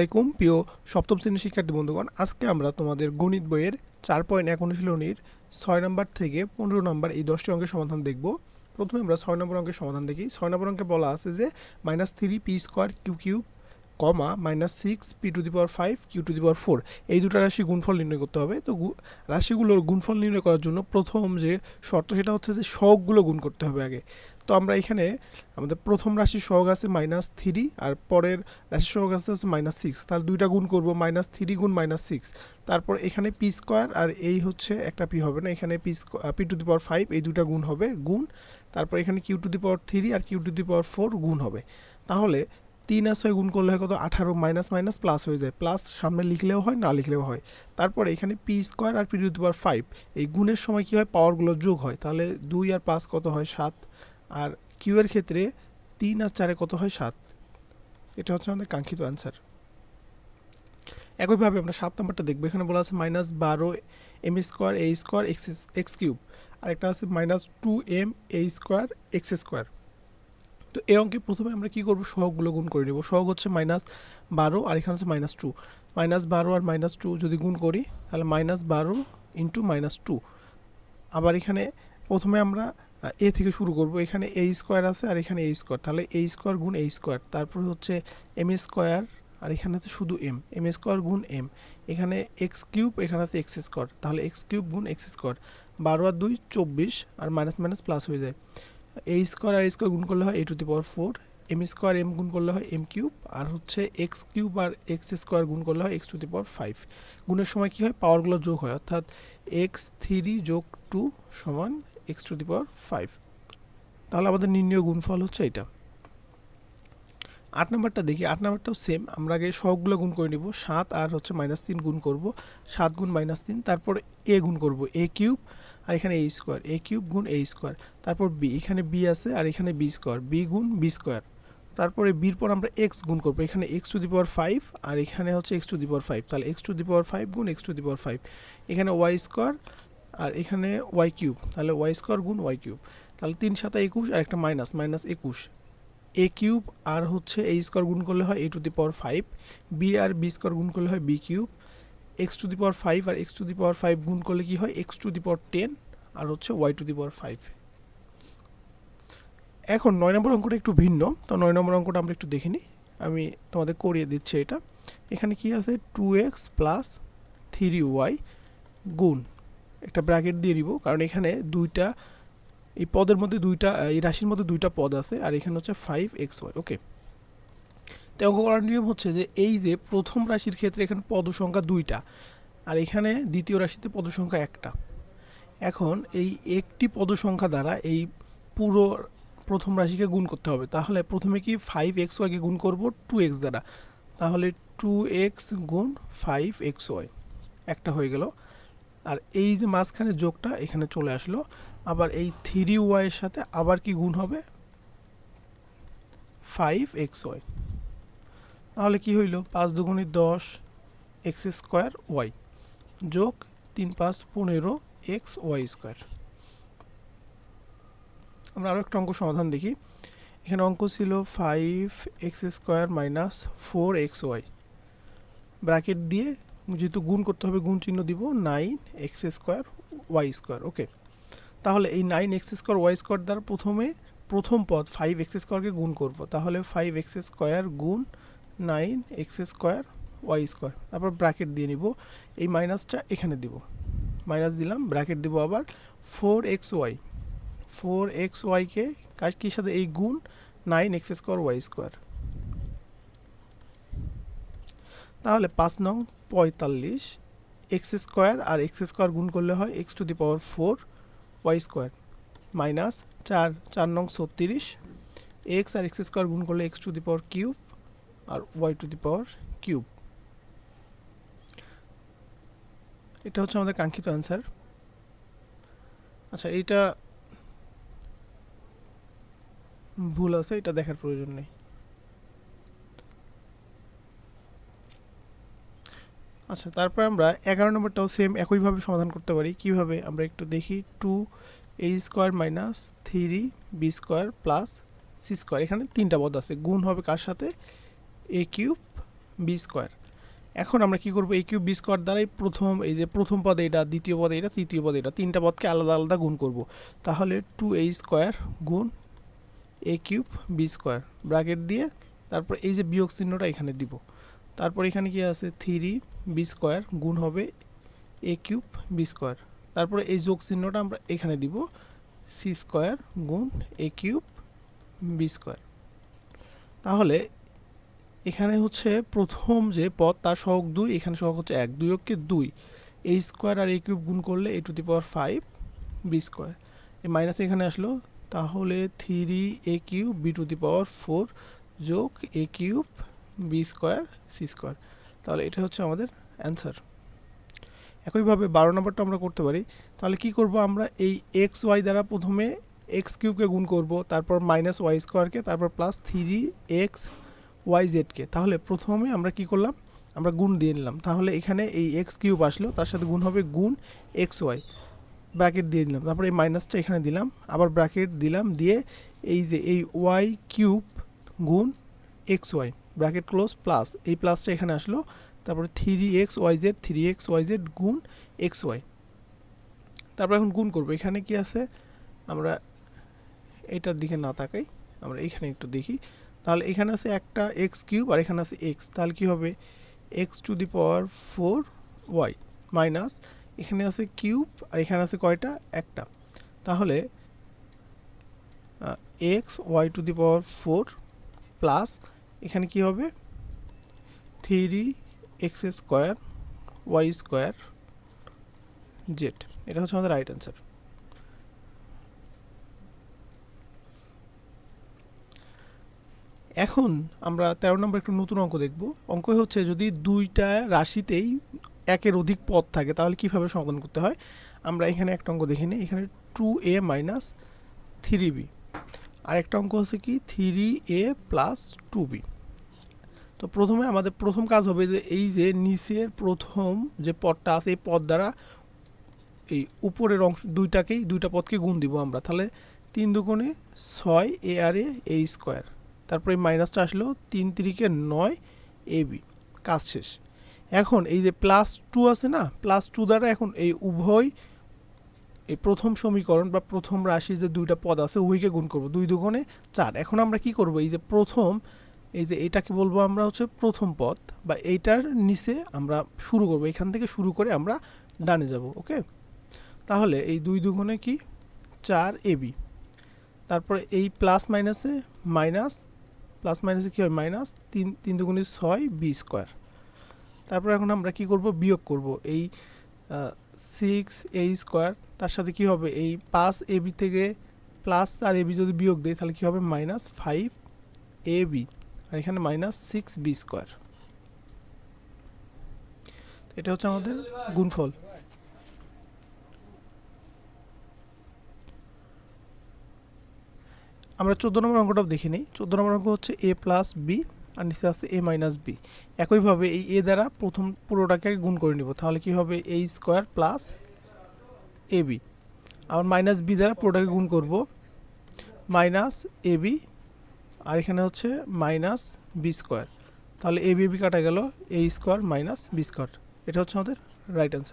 আসসালামাইকুম প্রিয় সপ্তম শ্রেণির শিক্ষার্থী বন্ধুগণ, আজকে আমরা তোমাদের গণিত বইয়ের চার পয়েন্ট এক অনুশীলনীর ছয় নম্বর থেকে পনেরো নম্বর এই দশটি অঙ্কের সমাধান দেখব। প্রথমে আমরা ছয় নম্বর অঙ্কের সমাধান দেখি। ছয় নম্বর অঙ্কে বলা আছে যে minus three p square q cube comma minus six p to the power five q to the power four এই দুটো রাশি গুণফল নির্ণয় করতে হবে। তো রাশিগুলোর গুণফল নির্ণয় করার জন্য প্রথম যে শর্ত সেটা হচ্ছে যে সহগগুলো গুণ করতে হবে আগে। তো আমরা এখানে আমাদের প্রথম রাশির সহগ আছে মাইনাস থ্রি আর পরের রাশির সহগ আছে হচ্ছে মাইনাস সিক্স তাহলে দুইটা গুণ করব মাইনাস থ্রি গুণ মাইনাস সিক্স তারপর এখানে পি স্কোয়ার আর এই হচ্ছে একটা পি হবে না, এখানে P P to the power five এই দুইটা গুণ হবে, গুণ। তারপর এখানে Q to the power three R Q to the power four গুণ হবে। তাহলে তিন আর ছয় গুণ করলে হয় কত? আঠারো মাইনাস মাইনাস প্লাস হয়ে যায়। প্লাস সামনে লিখলেও হয়, না লিখলেও হয়। তারপরে এখানে P square R P to the power five এই গুণের সময় কী হয়? পাওয়ারগুলো যোগ হয়। তাহলে দুই আর পাঁচ কত হয়? সাত। আর কিউ এর ক্ষেত্রে তিন আর চারে কত হয়? সাত। এটা হচ্ছে আমাদের কাঙ্ক্ষিত অ্যান্সার একইভাবে আমরা সাত নম্বরটা দেখব। এখানে বলা আছে মাইনাস বারো M square A square X X cube আরেকটা আছে minus two M A square X square তো এই অঙ্কে প্রথমে আমরা কী করব? সহগগুলো গুণ করে নেব। সহগ হচ্ছে মাইনাস বারো আর এখানে হচ্ছে মাইনাস টু মাইনাস বারো আর মাইনাস টু যদি গুণ করি, তাহলে মাইনাস বারো ইন্টু মাইনাস টু আবার এখানে প্রথমে আমরা এ থেকে শুরু করব। এখানে এ স্কোয়ার আছে আর এখানে এ স্কোয়ার। তাহলে এ স্কোয়ার গুণ এ স্কোয়ার। তারপর হচ্ছে এম স্কোয়ার আর এখানে আছে শুধু এম। এম স্কোয়ার গুণ এম। এখানে এক্স কিউব, এখানে আছে এক্স স্কোয়ার। তাহলে এক্স কিউব গুণ এক্স স্কোয়ার। বারো আর দুই, চব্বিশ আর মাইনাস মাইনাস প্লাস হয়ে যায়। এ স্কোয়ার আর স্কোয়ার গুণ করলে হয় A to the power four. M square M গুণ করলে হয় এম কিউব আর হচ্ছে এক্স কিউব আর এক্স স্কোয়ার গুণ করলে হয় X to the power five. গুণের সময় কী হয়? পাওয়ারগুলো যোগ হয়। অর্থাৎ এক্স থ্রি যোগ টু সমান X to the power five. তাহলে আমাদের নির্ণয় গুণফল হচ্ছে এটা আট নাম্বারটা দেখি, আট নাম্বারটাও সেম আমরা আগে সহগুলো গুণ করে নিব, সাত আর হচ্ছে মাইনাস তিন গুণ করব, সাত গুণ মাইনাস তিন, তারপর এ গুণ করব এ কিউব আর এখানে এ স্কোয়ার এ কিউব গুণ এ স্কোয়ার তারপর বি এখানে বি আছে আর এখানে বি স্কোয়ার বি গুণ বি স্কোয়ার তারপরে বির পর আমরা এক্স গুণ করব, এখানে X to the power five আর এখানে হচ্ছে X to the power five তাহলে X to the power five গুণ X to the power five এখানে ওয়াই স্কোয়ার আর এখানে ওয়াই কিউব তাহলে ওয়াই স্কোয়ার গুণ ওয়াই কিউব তাহলে তিন সাতা একুশ আর একটা মাইনাস মাইনাস একুশ। এ কিউব আর হচ্ছে এ স্কোয়ার গুণ করলে হয় A to the power five B R B square গুণ করলে হয় B cube X to the power five R X to the power five গুণ করলে কি হয়? X to the power ten আর হচ্ছে Y to the power five এখন নয় নম্বর অঙ্কটা একটু ভিন্ন, তো নয় নম্বর অঙ্কটা আমরা একটু দেখে নিই। আমি তোমাদের করিয়ে দিচ্ছি এটা। এখানে কি আছে? Two X plus three Y গুণ। একটা ব্র্যাকেট দিয়ে দিব কারণ এখানে দুইটা, এই পদের মধ্যে দুইটা, এই রাশির মধ্যে দুইটা পদ আছে, আর এখানে হচ্ছে ফাইভ এক্স ওয়াই ওকে তো অঙ্ক করার নিয়ম হচ্ছে যে এই যে প্রথম রাশির ক্ষেত্রে এখানে পদ সংখ্যা দুইটা, আর এখানে দ্বিতীয় রাশিতে পদ সংখ্যা একটা। এখন এই একটি পদ সংখ্যা দ্বারা এই পুরো প্রথম রাশিকে গুণ করতে হবে, তাহলে প্রথমে কি ফাইভ এক্স ওয়াইকে গুণ করব? টু এক্স দ্বারা। তাহলে টু এক্স গুণ ফাইভ এক্স ওয়াই একটা হয়ে গেল। আর এই যে মাঝখানে যোগটা এখানে চলে আসলো। আবার এই থ্রি ওয়াইয়ের সাথে আবার কি গুণ হবে? ফাইভ এক্স ওয়াই তাহলে কি হইল? পাঁচ দুগুণি দশ এক্স স্কোয়ার ওয়াই যোগ তিন পাঁচ পনেরো এক্স ওয়াই স্কোয়ার আমরা আরও একটা অঙ্ক সমাধান দেখি। এখানে অঙ্ক ছিল five X square minus four X Y bracket দিয়ে যেহেতু গুণ করতে হবে, গুণ চিহ্ন দিব nine X square Y square okay তাহলে এই nine X square Y square দ্বারা প্রথমে প্রথম পদ ফাইভ এক্স স্কোয়ারকে গুণ করব। তাহলে ফাইভ এক্স স্কোয়ার গুণ nine X square Y square তারপর ব্র্যাকেট দিয়ে নিব। এই মাইনাসটা এখানে দিব। মাইনাস দিলাম ব্র্যাকেট দিব আবার four X Y four X ওয়াইকে কার কী সাথে? এই গুণ nine X square Y square তাহলে পাঁচ নং পঁয়তাল্লিশ, এক্স স্কোয়ার আর এক্স স্কোয়ার গুণ করলে হয় X to the power four Y square minus চার চার নং ছত্রিশ, এক্স আর এক্স স্কোয়ার গুণ করলে X to the power cube R Y to the power cube. এটা হচ্ছে আমাদের কাঙ্ক্ষিত অ্যান্সার। আচ্ছা এইটা ভুল আছে, এটা দেখার প্রয়োজন নেই। আচ্ছা তারপর আমরা এগারো নম্বরটাও সেম একইভাবে সমাধান করতে পারি। কীভাবে? আমরা একটু দেখি। Two A square minus three B square plus C square এখানে তিনটা পদ আছে। গুণ হবে কার সাথে? এ কিউব বি স্কোয়ার এখন আমরা কি করব? এ কিউব বি স্কোয়ার দ্বারাই প্রথম, এই যে প্রথম পদে এটা, দ্বিতীয় পদে এটা, তৃতীয় পদে এটা, তিনটা পদকে আলাদা আলাদা গুণ করব। তাহলে টু এ স্কোয়ার গুণ A cube B square bracket দিয়ে তারপর এই যে বিয়োগ চিহ্নটা এখানে দিব। তারপর এখানে কি আছে? থ্রি বি স্কোয়ার গুণ হবে এ কিউব বি স্কোয়ার তারপরে এই যোগ চিহ্নটা আমরা এখানে দিব সি স্কোয়ার গুণ এ কিউব বি স্কোয়ার তাহলে এখানে হচ্ছে প্রথম যে পদ, তার সহগ দুই, এখানে সহগ হচ্ছে এক। দুই অক্ষে দুই। এ স্কোয়ার আর এ কিউব গুণ করলে A to the power five B square A minus এখানে আসলো, তাহলে three A cube B to the power four যোগ A cube B square C square. তাহলে এটা হচ্ছে আমাদের অ্যান্সার। একইভাবে বারো নম্বরটা আমরা করতে পারি। তাহলে কি করব আমরা? এই এক্স ওয়াই দ্বারা প্রথমে এক্স কিউবকে গুণ করব, তারপর মাইনাস ওয়াই স্কোয়ারকে তারপর প্লাস থ্রি এক্স ওয়াই জেডকে তাহলে প্রথমে আমরা কি করলাম? আমরা গুণ দিয়ে নিলাম। তাহলে এখানে এই এক্স কিউব আসলো, তার সাথে গুণ হবে গুণ এক্স ওয়াই ব্র্যাকেট দিয়ে দিলাম। তারপর এই মাইনাসটা এখানে দিলাম। আবার ব্র্যাকেট দিলাম দিয়ে এই যে এই ওয়াই কিউব গুণ X Y bracket close plus এই প্লাসটা এখানে আসলো। তারপরে three X Y Z three X Y Z গুণ এক্স ওয়াই তারপর এখন গুণ করব। এখানে কি আছে? আমরা এটার দিকে না তাকাই, আমরা এখানে একটু দেখি। তাহলে এখানে আছে একটা এক্স কিউব আর এখানে আছে এক্স তাহলে কী হবে? X to the power four Y minus এখানে আছে কিউব আর এখানে আছে কয়টা? একটা। তাহলে X Y to the power four plus এখানে কি হবে? Three X square Y square Z এটা হচ্ছে আমাদের রাইট অ্যান্সার এখন আমরা তেরো নম্বর একটু নতুন অঙ্ক দেখব। অঙ্ক হচ্ছে যদি দুইটা রাশিতেই একের অধিক পদ থাকে, তাহলে কীভাবে সমাধান করতে হয়? আমরা এখানে একটা অঙ্ক দেখে নিই। এখানে two A minus three B আরেকটা অঙ্ক হচ্ছে কি? Three A plus two B তো প্রথমে আমাদের প্রথম কাজ হবে যে এই যে নিচের প্রথম যে পদটা আছে, এই পদ দ্বারা এই উপরের অংশ দুইটাকেই, দুইটা পদকে গুণ দিব আমরা। তাহলে তিন দুগুণে ছয় এ আর এ এ স্কোয়ার। তারপরে মাইনাসটা আসলো তিন তিরিকে নয় এ বি। কাজ শেষ। এখন এই যে প্লাস টু আছে না প্লাস টু দ্বারা এখন এই উভয় এই প্রথম সমীকরণ বা প্রথম রাশির যে দুইটা পদ আছে, উভয়কে গুণ করব। দুই দুগুণে চার। এখন আমরা কি করব? এই যে প্রথম, এই যে এটাকে বলব আমরা হচ্ছে প্রথম পদ বা এইটার নিচে আমরা শুরু করব। এখান থেকে শুরু করে আমরা ডানে যাব, ওকে? তাহলে এই দুই দুগুণে কি? চার এবি তারপরে এই প্লাস মাইনাসে মাইনাস, প্লাস মাইনাসে কী হয়? মাইনাস তিন তিন দুগুণে ছয় বি স্কোয়ার। তারপর এখন আমরা কি করব? বিয়োগ করব। এই সিক্স এ স্কোয়ার তার সাথে কি হবে? এই পাঁচ এ বি থেকে প্লাস আর এ বি যদি বিয়োগ দেয় তাহলে কী হবে? মাইনাস ফাইভ এ বি আর এখানে মাইনাস সিক্স বি স্কোয়ার এটা হচ্ছে আমাদের গুণফল। আমরা চোদ্দ নম্বর অঙ্কটাও দেখে নিই। চোদ্দ নম্বর অঙ্ক হচ্ছে এ প্লাস বি আর নিচে আছে এ মাইনাস বি একইভাবে এই এ দ্বারা প্রথম পুরোটাকে গুণ করে নিব। তাহলে কি হবে? A square plus A B আবার মাইনাস বি দ্বারা পুরোটাকে গুণ করব। মাইনাস এ বি আর এখানে হচ্ছে মাইনাস বি স্কোয়ার তাহলে এ বি বি কাটা গেল। A square minus B square এটা হচ্ছে আমাদের রাইট অ্যান্সার